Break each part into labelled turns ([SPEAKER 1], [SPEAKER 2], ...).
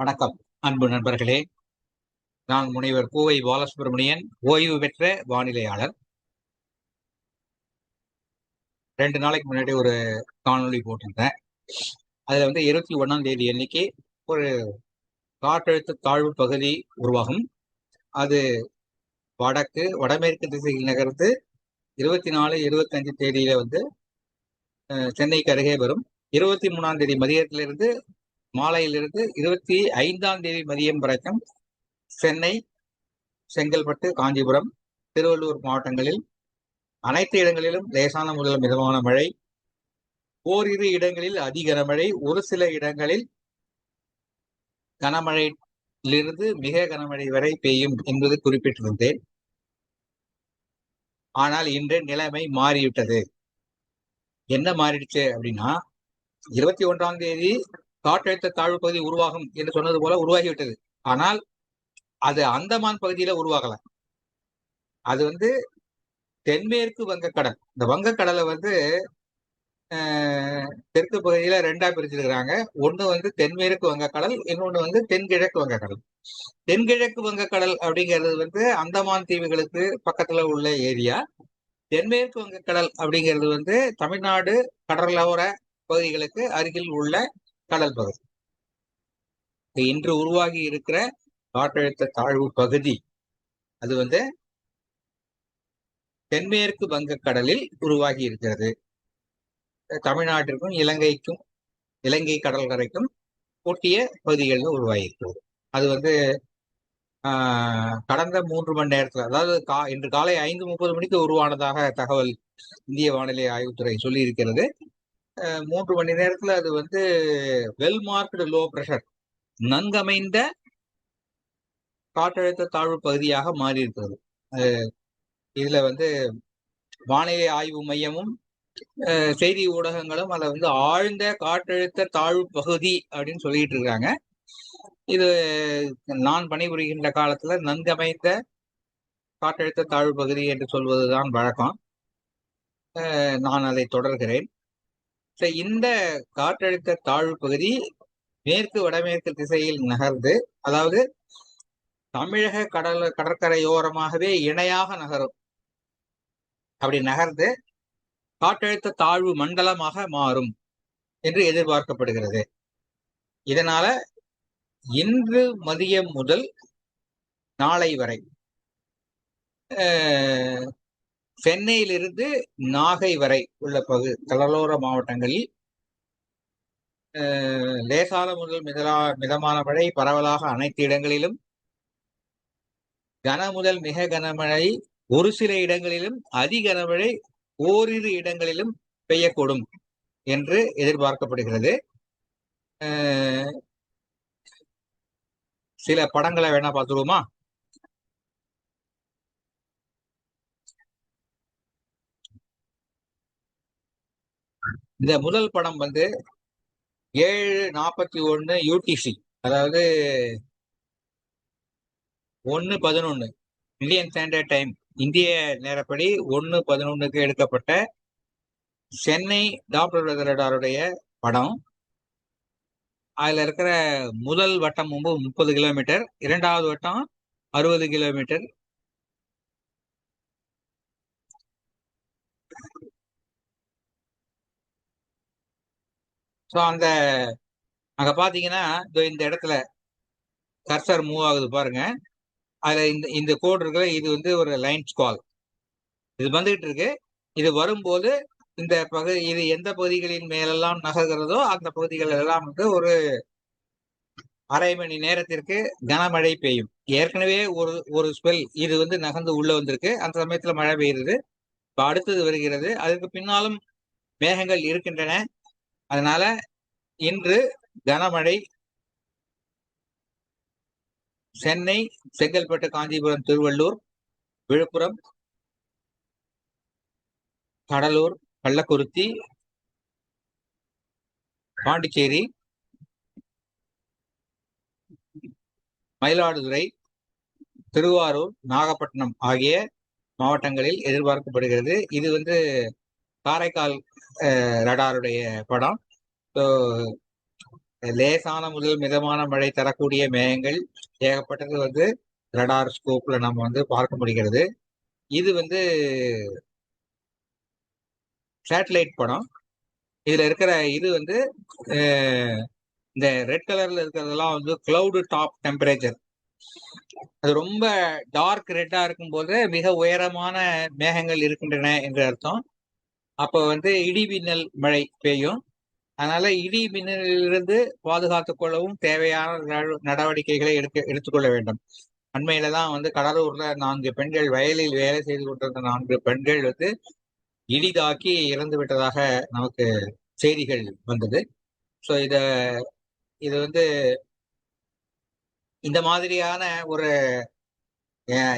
[SPEAKER 1] வணக்கம் அன்பு நண்பர்களே. நான் முனைவர் கோவை பாலசுப்ரமணியன் ஓய்வு பெற்ற வானிலையாளர். ரெண்டு நாளைக்கு முன்னாடி ஒரு காணொளி போட்டிருந்தேன். அதுல வந்து இருபத்தி ஒன்னாம் தேதி அன்னைக்கு ஒரு காற்றழுத்த தாழ்வு பகுதி உருவாகும். அது வடக்கு வடமேற்கு திசையில் நகர்ந்து இருபத்தி நாலு இருபத்தஞ்சு தேதியில வந்து சென்னைக்கு அருகே வரும். இருபத்தி மூணாம் தேதி மதியத்திலிருந்து மாலையிலிருந்து இருபத்தி ஐந்தாம் தேதி மதியம் வரைக்கும் சென்னை செங்கல்பட்டு காஞ்சிபுரம் திருவள்ளூர் மாவட்டங்களில் அனைத்து இடங்களிலும் லேசான முதல் மிதமான மழை ஓரிரு இடங்களில் அதி கனமழை ஒரு சில இடங்களில் கனமழையிலிருந்து மிக கனமழை வரை பெய்யும் என்பது குறிப்பிட்டிருந்தேன். ஆனால் இன்று நிலைமை மாறிவிட்டது. என்ன மாறிடுச்சு அப்படின்னா இருபத்தி ஒன்றாம் தேதி காற்றழுத்த தாழ்வு பகுதி உருவாகும் என்று சொன்னது போல உருவாகிவிட்டது. ஆனால் அது அந்தமான் பகுதியில உருவாகல. அது வந்து தென்மேற்கு வங்கக்கடல். இந்த வங்கக்கடலை வந்து தெற்கு பகுதியில ரெண்டா பிரிச்சிருக்கிறாங்க. ஒண்ணு வந்து தென்மேற்கு வங்கக்கடல் இன்னொன்னு வந்து தென்கிழக்கு வங்கக்கடல். தென்கிழக்கு வங்கக்கடல் அப்படிங்கிறது வந்து அந்தமான் தீவுகளுக்கு பக்கத்துல உள்ள ஏரியா. தென்மேற்கு வங்கக்கடல் அப்படிங்கிறது வந்து தமிழ்நாடு கடலோர பகுதிகளுக்கு அருகில் உள்ள கடல் பகுதி. இன்று உருவாகி இருக்கிற காற்றழுத்த தாழ்வு பகுதி. அது வந்து தென்மேற்கு வங்கக்கடலில் உருவாகி இருக்கிறது. தமிழ்நாட்டிற்கும் இலங்கைக்கும் இலங்கை கடற்கரைக்கும் ஒட்டிய பகுதிகளில் உருவாகியிருக்கிறது. அது வந்து கடந்த மூன்று மணி நேரத்தில் அதாவது கா இன்று காலை ஐந்து முப்பது மணிக்கு உருவானதாக தகவல் இந்திய வானிலை ஆய்வுத்துறை சொல்லி இருக்கிறது மூன்று மணி நேரத்தில் அது வந்து வெல் மார்க்டு லோ ப்ரெஷர் நன்கமைந்த காற்றழுத்த தாழ்வு பகுதியாக மாறி இருக்கிறது இதுல வந்து வானிலை ஆய்வு மையமும் செய்தி ஊடகங்களும் அதை வந்து ஆழ்ந்த காற்றழுத்த தாழ்வு பகுதி அப்படின்னு சொல்லிட்டு இருக்காங்க. இது நான் பணிபுரிகின்ற காலத்துல நன்கமைந்த காற்றழுத்த தாழ்வு பகுதி என்று சொல்வதுதான் வழக்கம். நான் அதை தொடர்கிறேன். இந்த காற்றழுத்த தாழ்வு பகுதி மேற்கு வடமேற்கு திசையில் நகர்ந்து அதாவது தமிழக கடல் கடற்கரையோரமாகவே இணையாக நகரும். அப்படி நகர்ந்து காற்றழுத்த தாழ்வு மண்டலமாக மாறும் என்று எதிர்பார்க்கப்படுகிறது. இதனால இன்று மதியம் முதல் நாளை வரை சென்னையிலிருந்து நாகை வரை உள்ள பகு கடலோர மாவட்டங்களில் லேசான முதல் மிதலா மிதமான மழை பரவலாக அனைத்து இடங்களிலும் கன முதல் மிக கனமழை ஒரு சில இடங்களிலும் அதி கனமழை ஓரிரு இடங்களிலும் பெய்யக்கூடும் என்று எதிர்பார்க்கப்படுகிறது. சில படங்களை வேணா பார்த்துருவோமா? இந்த முதல் படம் வந்து ஏழு நாற்பத்தி ஒன்று யூடிசி அதாவது ஒன்று பதினொன்று இந்தியன் ஸ்டாண்டர்ட் டைம் இந்திய நேரப்படி ஒன்று பதினொன்றுக்கு எடுக்கப்பட்ட சென்னை டாக்டர் ரதரடாருடைய படம். அதில் இருக்கிற முதல் வட்டம் வந்து முப்பது கிலோமீட்டர் இரண்டாவது வட்டம் அறுபது கிலோமீட்டர். ஸோ அந்த அங்கே பார்த்தீங்கன்னா இந்த இடத்துல கர்சர் மூவ் ஆகுது பாருங்க. அதில் இந்த இந்த கோடு இருக்குல்ல இது வந்து ஒரு லைன் ஸ்கால் இது வந்துகிட்டு இருக்கு. இது வரும்போது இந்த பகுதி இது எந்த பகுதிகளின் மேலெல்லாம் நகர்கிறதோ அந்த பகுதிகள் எல்லாம் வந்து ஒரு அரை மணி நேரத்திற்கு கனமழை பெய்யும். ஏற்கனவே ஒரு ஒரு ஸ்பெல் இது வந்து நகர்ந்து உள்ள வந்திருக்கு. அந்த சமயத்துல மழை பெய்யுது. இப்போ அடுத்தது வருகிறது. அதுக்கு பின்னாலும் மேகங்கள் இருக்கின்றன. அதனால இன்று கனமழை சென்னை செங்கல்பட்டு காஞ்சிபுரம் திருவள்ளூர் விழுப்புரம் கடலூர் கள்ளக்குறிச்சி பாண்டிச்சேரி மயிலாடுதுறை திருவாரூர் நாகப்பட்டினம் ஆகிய மாவட்டங்களில் எதிர்பார்க்கப்படுகிறது. இது வந்து காரைக்கால் ரடாருடைய படம். ஸோ லேசான முதல் மிதமான மழை தரக்கூடிய மேகங்கள் ஏகப்பட்டது வந்து ரடார் ஸ்கோப்ல நம்ம வந்து பார்க்க முடிகிறது. இது வந்து சேட்டலைட் படம். இதுல இருக்கிற இது வந்து இந்த ரெட் கலர்ல இருக்கிறதெல்லாம் வந்து கிளவுடு டாப் டெம்பரேச்சர். அது ரொம்ப டார்க் ரெட்டா இருக்கும்போது மிக உயரமான மேகங்கள் இருக்கின்றன என்று அர்த்தம். அப்போ வந்து இடி மின்னல் மழை பெய்யும். அதனால இடி மின்னலிலிருந்து பாதுகாத்துக் கொள்ளவும் தேவையான நடவடிக்கைகளை எடுக்க எடுத்துக்கொள்ள வேண்டும். அண்மையில தான் வந்து கடலூர்ல நான்கு பெண்கள் வயலில் வேலை செய்து கொண்டிருந்த நான்கு பெண்கள் வந்து இடிதாக்கி இறந்து விட்டதாக நமக்கு செய்திகள் வந்தது. ஸோ இத இது வந்து இந்த மாதிரியான ஒரு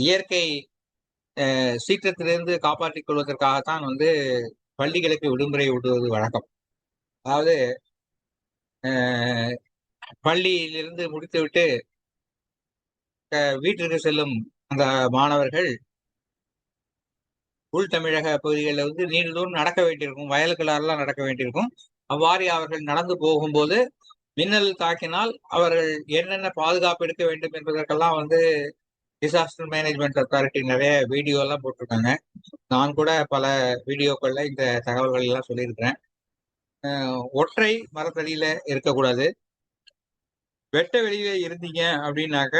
[SPEAKER 1] இயற்கை சீற்றத்திலிருந்து காப்பாற்றிக் கொள்வதற்காகத்தான் வந்து பள்ளிகளுக்கு விடுமுறை விடுவது வழக்கம். அதாவது பள்ளியிலிருந்து முடித்துவிட்டு வீட்டிற்கு செல்லும் அந்த மாணவர்கள் உள் தமிழக பகுதிகளில் வந்து நீண்ட தூரம் நடக்க வேண்டியிருக்கும் வயலுக்கெல்லாம் நடக்க வேண்டியிருக்கும். அவ்வாறு அவர்கள் நடந்து போகும்போது மின்னல் தாக்கினால் அவர்கள் என்னென்ன பாதுகாப்பு எடுக்க வேண்டும் என்பதற்கெல்லாம் வந்து டிசாஸ்டர் மேனேஜ்மெண்ட் அத்தாரிட்டி நிறைய வீடியோ எல்லாம் போட்டிருக்காங்க. நான் கூட பல வீடியோக்கள்ல இந்த தகவல்கள் எல்லாம் சொல்லியிருக்கிறேன். ஒற்றை மரத்தடியில இருக்கக்கூடாது. வெட்ட வெளியில இருந்தீங்க அப்படின்னாக்க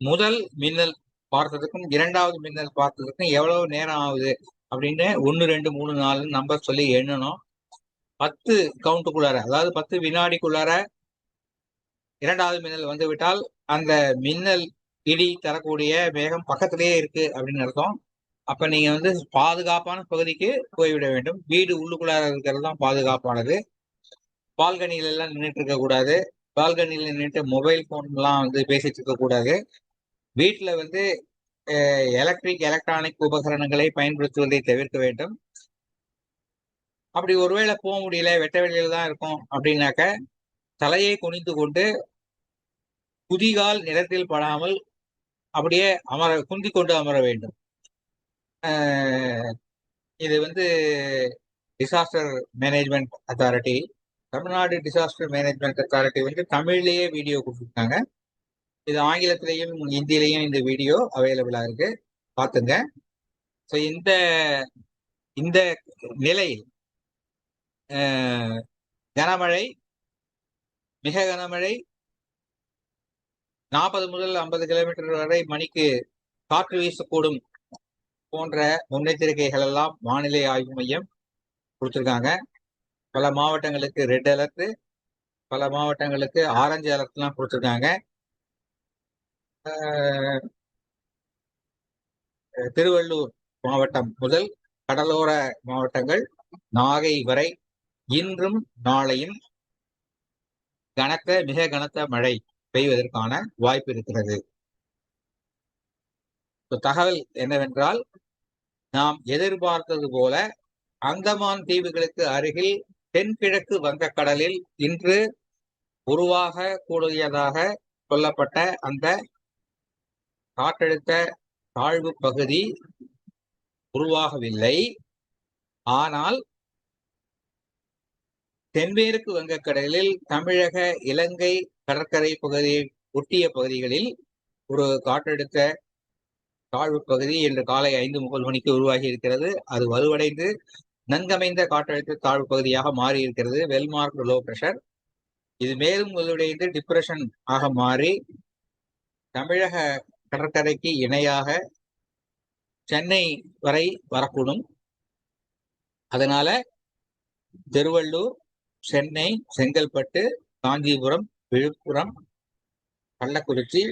[SPEAKER 1] முதல் மின்னல் பார்த்ததுக்கும் இரண்டாவது மின்னல் பார்த்ததுக்கும் எவ்வளவு நேரம் ஆகுது அப்படின்னு ஒன்று ரெண்டு மூணு நாலு நம்பர் சொல்லி எண்ணணும். பத்து கவுண்ட்டுக்குள்ளார அதாவது பத்து வினாடிக்குள்ளார இரண்டாவது மின்னல் வந்து விட்டால் அந்த மின்னல் இடி தரக்கூடிய வேகம் பக்கத்திலேயே இருக்கு அப்படின்னு அர்த்தம். அப்ப நீங்க வந்து பாதுகாப்பான பகுதிக்கு போய்விட வேண்டும். வீடு உள்ளுக்குள்ளார இருக்கிறது தான் பாதுகாப்பானது. பால்கனியில எல்லாம் நின்றுட்டு இருக்க கூடாது. பால்கனியில நின்றுட்டு மொபைல் போன் எல்லாம் வந்து பேசிட்டு இருக்க கூடாது. வீட்டுல வந்து எலக்ட்ரிக் எலக்ட்ரானிக் உபகரணங்களை பயன்படுத்துவதை தவிர்க்க வேண்டும். அப்படி ஒருவேளை போக முடியல வெட்ட வெளியில தான் இருக்கும் அப்படின்னாக்க தலையை குனிந்து கொண்டு குதிகால் நிலத்தில் படாமல் அப்படியே அமர குந்தி கொண்டு அமர வேண்டும். இது வந்து disaster management authority Tamil Nadu disaster management authority வந்து தமிழ்லேயே வீடியோ கொடுத்துருக்காங்க. இது ஆங்கிலத்திலையும் ஹிந்திலையும் இந்த வீடியோ அவைலபிளாக இருக்கு. பார்த்துங்க. ஸோ இந்த இந்த நிலையில் கனமழை மிக கனமழை நாற்பது முதல் ஐம்பது கிலோமீட்டர் வரை மணிக்கு காற்று வீசக்கூடும் போன்ற முன்னெச்சரிக்கைகள் எல்லாம் வானிலை ஆய்வு மையம் கொடுத்துருக்காங்க. பல மாவட்டங்களுக்கு ரெட் அலர்ட் பல மாவட்டங்களுக்கு ஆரஞ்சு அலர்ட்லாம் கொடுத்துருக்காங்க. திருவள்ளூர் மாவட்டம் முதல் கடலோர மாவட்டங்கள் நாகை வரை இன்றும் நாளையும் கனத்த மிக கனத்த மழை பெய்வதற்கான வாய்ப்பு இருக்கிறது. தகவல் என்னவென்றால் நாம் எதிர்பார்த்தது போல அந்தமான் தீவுகளுக்கு அருகில் தென்கிழக்கு வங்கக்கடலில் இன்று உருவாக கூடியதாக சொல்லப்பட்ட அந்த காற்றழுத்த தாழ்வு பகுதி உருவாகவில்லை. ஆனால் தென்மேற்கு வங்கக்கடலில் தமிழக இலங்கை கடற்கரை பகுதியை ஒட்டிய பகுதிகளில் ஒரு காற்றழுத்த தாழ்வு பகுதி இன்று காலை ஐந்து முப்பது மணிக்கு உருவாகி இருக்கிறது அது வலுவடைந்து நன்கமைந்த காற்றழுத்த தாழ்வு பகுதியாக மாறி இருக்கிறது வெல்மார்க் லோ பிரஷர் இது மேலும் வலுவடைந்து டிப்ரெஷன் ஆக மாறி தமிழக கடற்கரைக்கு இணையாக சென்னை வரை வரக்கூடும். அதனால திருவள்ளூர் சென்னை செங்கல்பட்டு காஞ்சிபுரம் விழுப்புரம் கள்ளக்குறிச்சி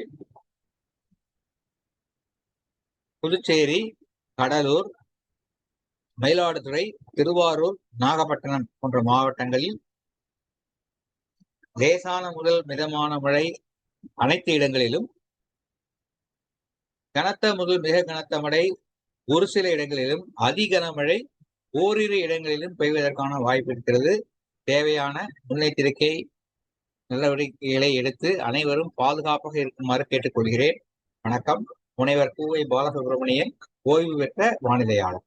[SPEAKER 1] புதுச்சேரி கடலூர் மயிலாடுதுறை திருவாரூர் நாகப்பட்டினம் போன்ற மாவட்டங்களில் லேசான முதல் மிதமான மழை அனைத்து இடங்களிலும் கனத்த முதல் மிக கனத்த மழை ஒரு சில இடங்களிலும் அதிகன மழை ஓரிரு இடங்களிலும் பெய்வதற்கான வாய்ப்பு இருக்கிறது. தேவையான முன்னெச்சரிக்கை நடவடிக்கைகளை எடுத்து அனைவரும் பாதுகாப்பாக இருக்குமாறு கேட்டுக்கொள்கிறேன். வணக்கம். முனைவர் பூவை பாலசுப்ரமணியன் ஓய்வு பெற்ற வானிலையாளர்.